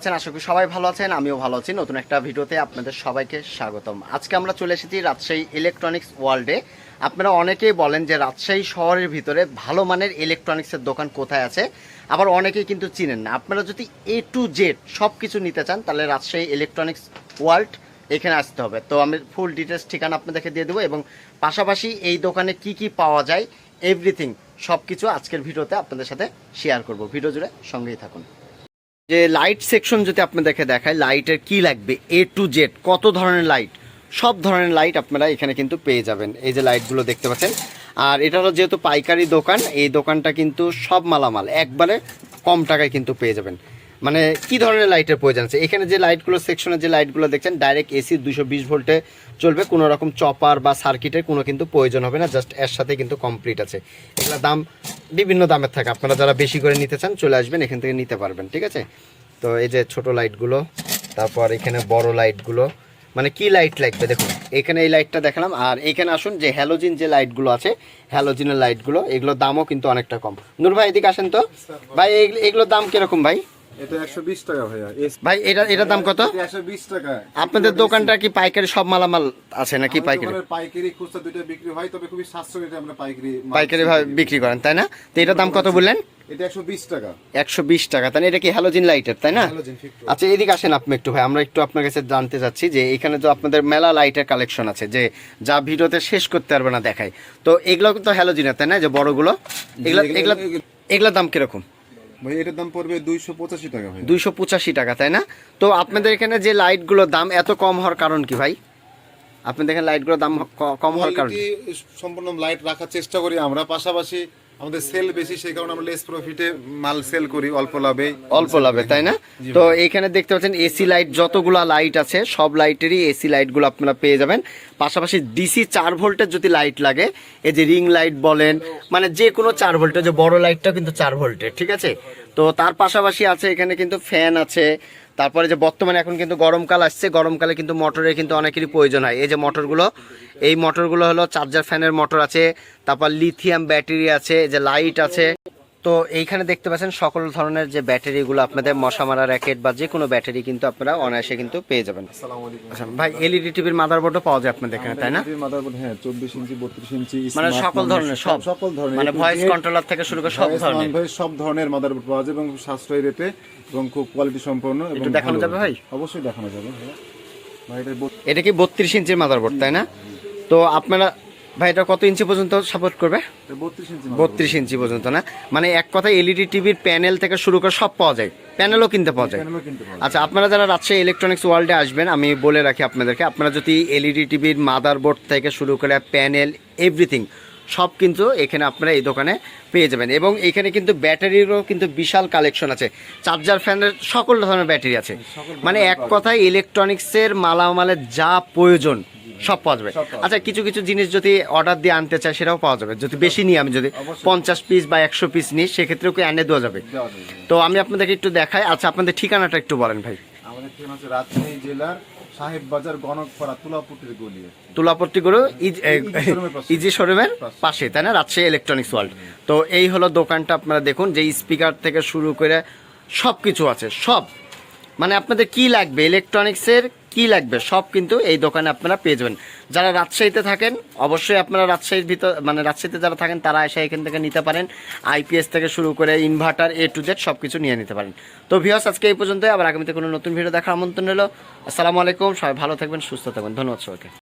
আছেন? আশা করি সবাই ভালো আছেন, আমিও ভালো আছি। নতুন একটা ভিডিওতে আপনাদের সবাইকে স্বাগতম। আজকে আমরা চলে এসেছি রাজশাহী ইলেকট্রনিক্স ওয়ার্ল্ডে আপনারা অনেকেই বলেন যে রাজশাহী শহরের ভিতরে ভালো মানের ইলেকট্রনিক্সের দোকান কোথায় আছে, আবার অনেকেই কিন্তু চিনেন না। আপনারা যদি এ টু জেড সব কিছু নিতে চান, তাহলে রাজশাহী ইলেকট্রনিক্স ওয়ার্ল্ড এখানে আসতে হবে। তো আমি ফুল ডিটেলস ঠিকানা আপনাদেরকে দিয়ে দেবো এবং পাশাপাশি এই দোকানে কি কি পাওয়া যায় এভরিথিং সব কিছু আজকের ভিডিওতে আপনাদের সাথে শেয়ার করব। ভিডিও জুড়ে সঙ্গেই থাকুন। যে লাইট সেকশন যদি আপনাদেরকে দেখায় লাইটের কি লাগবে? এ টু জেড কত ধরনের লাইট সব ধরনের লাইট আপনারা এখানে কিন্তু পেয়ে যাবেন। এই যে লাইটগুলো দেখতে পাচ্ছেন। আর এটা হলো যেহেতু পাইকারি দোকান, এই দোকানটা কিন্তু সব মালামাল, একবারে কম টাকায় কিন্তু পেয়ে যাবেন। মানে কি ধরনের লাইটের প্রয়োজন আছে? এখানে যে লাইটগুলো সেকশনে যে লাইটগুলো দেখছেন ডাইরেক্ট এসি দুশো বিশ ভোল্টে চলবে। কোনো রকম চপার বা সার্কিটের কোনো কিন্তু প্রয়োজন হবে না জাস্ট এর সাথে কিন্তু কমপ্লিট আছে। এগুলোর দাম বিভিন্ন দামের থাকে। আপনারা যারা বেশি করে নিতে চান, চলে আসবেন, এখান থেকে নিতে পারবেন, ঠিক আছে? তো এই যে ছোট লাইটগুলো, তারপর এখানে বড় লাইটগুলো মানে কি লাইট লাগবে দেখুন, এখানে এই লাইটটা দেখালাম, আর এখানে আসুন, যে হ্যালোজিন যে লাইটগুলো আছে হ্যালোজিনের লাইটগুলো, এগুলোর দামও কিন্তু অনেকটা কম। নূর ভাই, এদিকে আসেন তো। ভাই, এগুলো- এগুলোর দাম কীরকম ভাই? এটা একশো বিশ টাকা ভাইয়া। ভাই এটা এটার দাম কত? একশো বিশ টাকা। আপনাদের দোকানটা কি পাইকারি সব মালামাল আছে নাকি পাইকারি? পাইকারি খুচরা বিক্রি হয় তবে খুবই সাশ্রয়ী রেটে আমরা পাইকারি পাইকারি ভাবে বিক্রি করেন তাই না? তো এটার দাম কত বললেন? এটা টাকা। টাকা তাই কি হ্যালোজিন লাইটের তাই না? আচ্ছা এদিকে আসেন আপনি একটু ভাই আমরা একটু আপনার কাছে জানতে চাচ্ছি যে এখানে তো আপনাদের মেলা লাইটের কালেকশন আছে যে যা ভিডিওতে শেষ করতে পারবে না দেখায়। তো এগুলো তো হ্যালোজিনের তাই না? যে বড়গুলো এগুলো এগুলো- এগুলোর দাম কীরকম? ভাই এটার দাম পড়বে দুইশো পঁচাশি টাকা ভাই। দুইশো পঁচাশি টাকা তাই না? তো আপনাদের এখানে যে লাইটগুলোর দাম এত কম হওয়ার কারণ কি ভাই? আপনাদের এখানে লাইটগুলোর দাম কম হওয়ার কারণ? সম্পূর্ণ লাইট রাখার চেষ্টা করি আমরা। পাশাপাশি আমাদের সেল বেশি সেই কারণে আমরা লেস প্রফিটে মাল সেল করি অল্প লাভে। অল্প লাভে তাই না? তো এইখানে দেখতে পাচ্ছেন এসি লাইট যতগুলা লাইট আছে সব লাইটেরই এসি লাইটগুলো আপনারা পেয়ে যাবেন। পাশাপাশি ডিসি চার ভোল্টের যদি লাইট লাগে এই যে রিং লাইট বলেন মানে যে কোনো চার ভোল্টের যে বড় লাইটটা কিন্তু চার ভোল্টের ঠিক আছে? তো তার পাশাপাশি আছে এখানে কিন্তু ফ্যান আছে তারপরে যে বর্তমানে এখন কিন্তু গরমকাল আসছে, গরমকালে কিন্তু মোটরের কিন্তু অনেকেরই প্রয়োজন হয়। এই যে মোটরগুলো, এই মোটরগুলো হলো চার্জার ফ্যানের মোটর আছে, তারপর লিথিয়াম ব্যাটারি আছে যে লাইট আছে। তো এইখানে দেখতে পাচ্ছেন সকল ধরনের যে ব্যাটারিগুলো আপনাদের মশা মারা র্যাকেট বা যে কোনো ব্যাটারি কিন্তু আপনারা অনায়াসে কিন্তু পেয়ে যাবেন। আচ্ছা ভাই এলইডি টিভির মাদারবোর্ডও পাওয়া যায় আপনাদের এখানে তাই না? মাদারবোর্ড হ্যাঁ চব্বিশ ইঞ্চি বত্রিশ ইঞ্চি মানে সকল ধরনের সব। সকল ধরনের। মানে ভয়েস কন্ট্রোলার থেকে শুরু করে সব ধরনের। on সব ধরনের মাদারবোর্ড পাওয়া যায় এবং সাশ্রয়ী রেটে এবং খুব কোয়ালিটি সম্পন্ন এবং একটু দেখানো যাবে ভাই? অবশ্যই দেখানো যাবে। ভাই এটা কি বত্রিশ ইঞ্চির মাদারবোর্ড তাই না? তো আপনারা ভাই এটা কত ইঞ্চি পর্যন্ত সাপোর্ট করবে? বত্রিশ ইঞ্চি পর্যন্ত না? মানে এক কথায় এলইডি টিভির প্যানেল থেকে শুরু করে সব পাওয়া যায়। প্যানেলও কিনতে পাওয়া যায়। আচ্ছা আপনারা যারা রাজশাহী ইলেকট্রনিক্স ওয়ার্ল্ডে আসবেন আমি বলে রাখি আপনাদেরকে আপনারা যদি এলইডি টিভির মাদারবোর্ড থেকে শুরু করে প্যানেল এভরিথিং সব কিন্তু এখানে আপনারা এই দোকানে পেয়ে যাবেন। এবং এখানে কিন্তু ব্যাটারিরও কিন্তু বিশাল কালেকশন আছে। চার্জার ফ্যানের সকল ধরনের ব্যাটারি আছে। মানে এক কথায় ইলেকট্রনিক্সের মালামালের যা প্রয়োজন সব পাওয়া যাবে। আচ্ছা কিছু কিছু জিনিস যদি অর্ডার দিয়ে আনতে চাই সেটাও পাওয়া যাবে। যদি বেশি নিই আমি যদি পঞ্চাশ পিস বা একশো পিস নিই সেক্ষেত্রেও কি এনে দেওয়া যাবে? তো আমি আপনাদেরকে একটু দেখাই। আচ্ছা আপনাদের ঠিকানাটা একটু বলেন ভাই। আমাদের ঠিকানা হচ্ছে রাজশাহী জেলার সাহেব বাজার গণকপাড়া তুলাপুটির গলি তুলাপট্টি গরু ইজি শোরুমের পাশে। ইজি শোরুমের পাশে। তাই না? রাজশাহী ইলেকট্রনিক্স ওয়ার্ল্ড তো এই হলো দোকানটা আপনারা দেখুন যে স্পিকার থেকে শুরু করে সব কিছু আছে সব। মানে আপনাদের কি লাগবে? ইলেকট্রনিক্সের কি লাগবে? সব কিন্তু এই দোকানে আপনারা পেয়ে যাবেন। যারা রাজশাহীতে থাকেন, অবশ্যই আপনারা রাজশাহীর ভিতর মানে রাজশাহীতে যারা থাকেন, তারা এসে এখান থেকে নিতে পারেন। আইপিএস থেকে শুরু করে ইনভার্টার এ টু জেড সব কিছু নিয়ে নিতে পারেন। তো ভিওস আজকে এই পর্যন্ত আবার আগামীতে কোনো নতুন ভিডিও দেখার আমন্ত্রণ রইল। আসসালামু আলাইকুম। সবাই ভালো থাকবেন, সুস্থ থাকবেন। ধন্যবাদ সবাইকে।